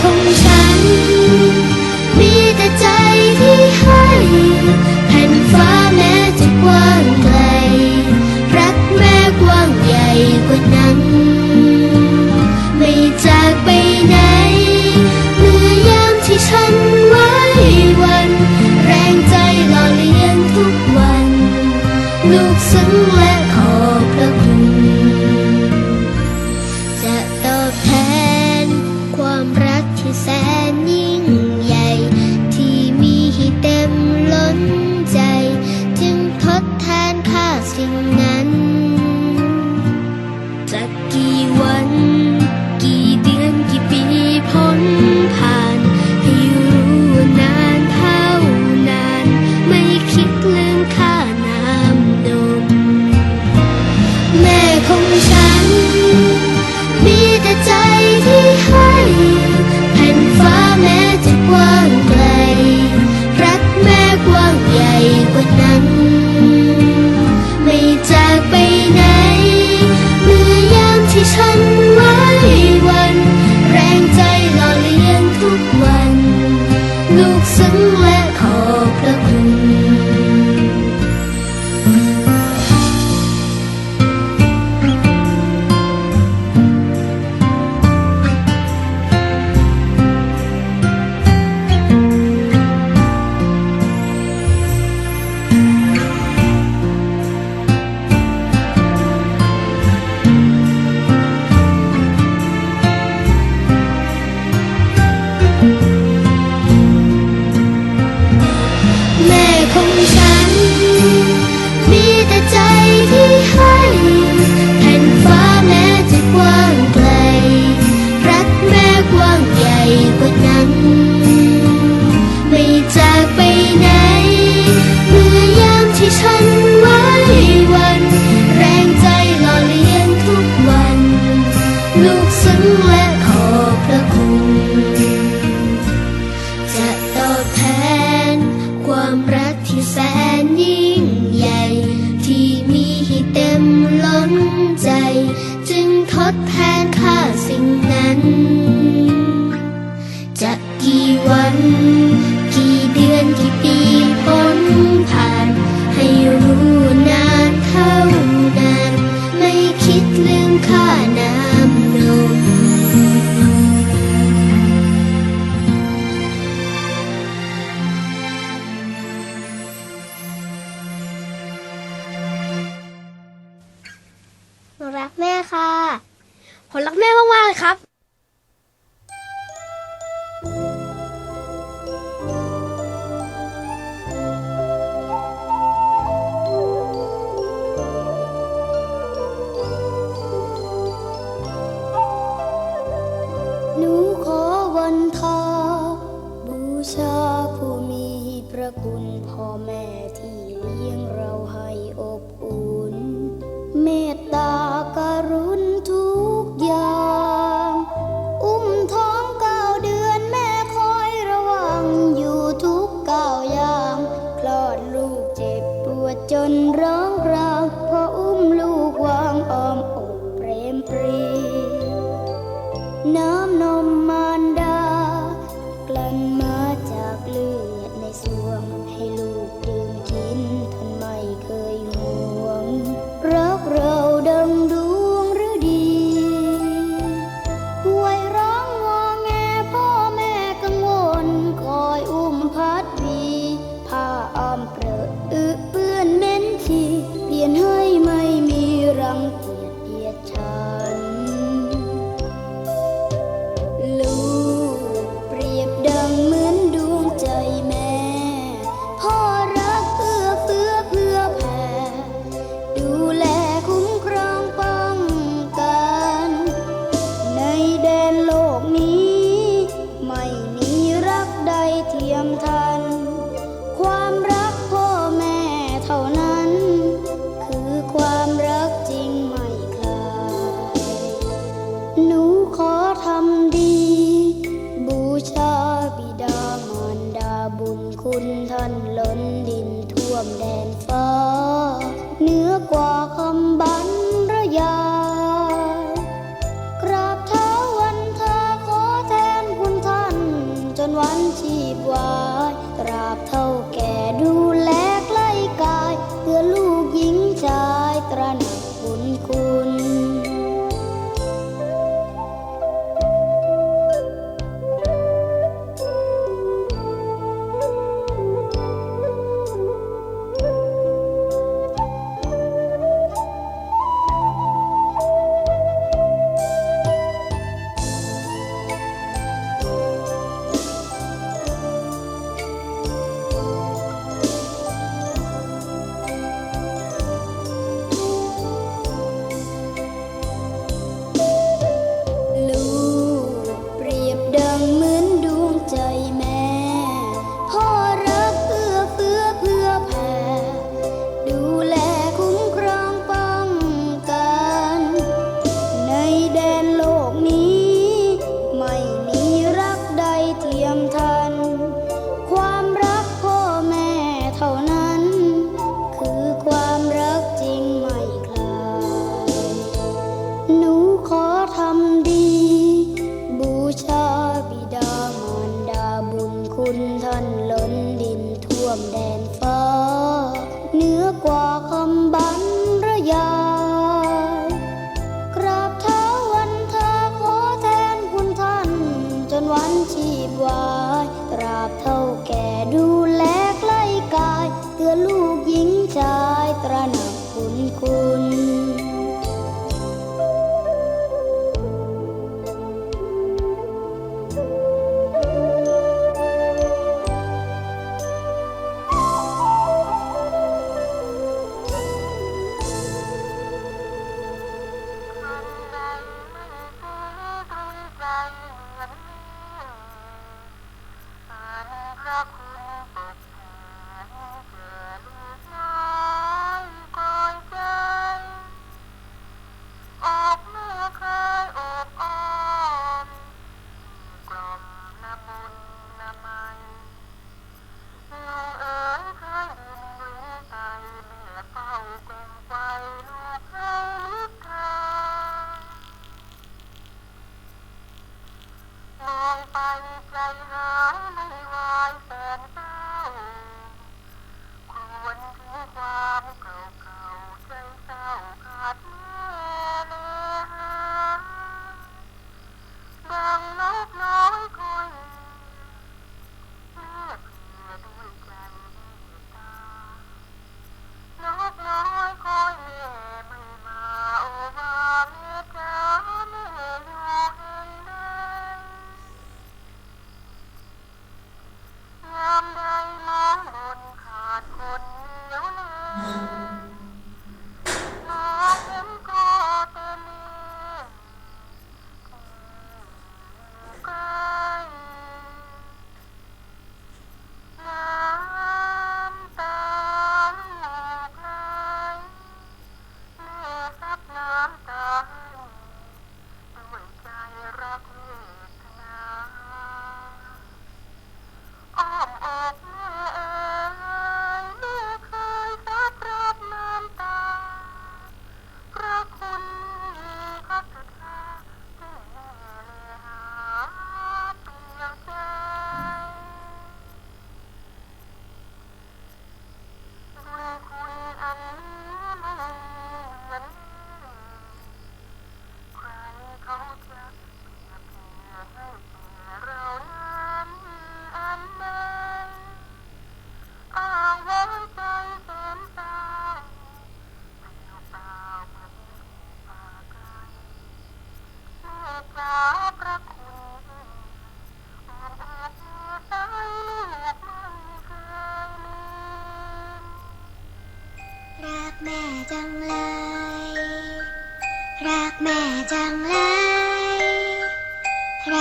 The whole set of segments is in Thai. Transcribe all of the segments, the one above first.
ของฉัน มีแต่ใจที่ให้แผ่นฟ้าแม้จะกว้างไกล รักแม่กว้างใหญ่กว่านั้น ไม่จากไปไหนเมื่อยามที่ฉันไว้วนแรงใจหล่อเลี้ยงทุกวัน ลูกซึ้ง ผมรักแม่มากๆครับ แสนฟ้าเนื้อกว่าเขา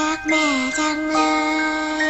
รักแม่จังเลย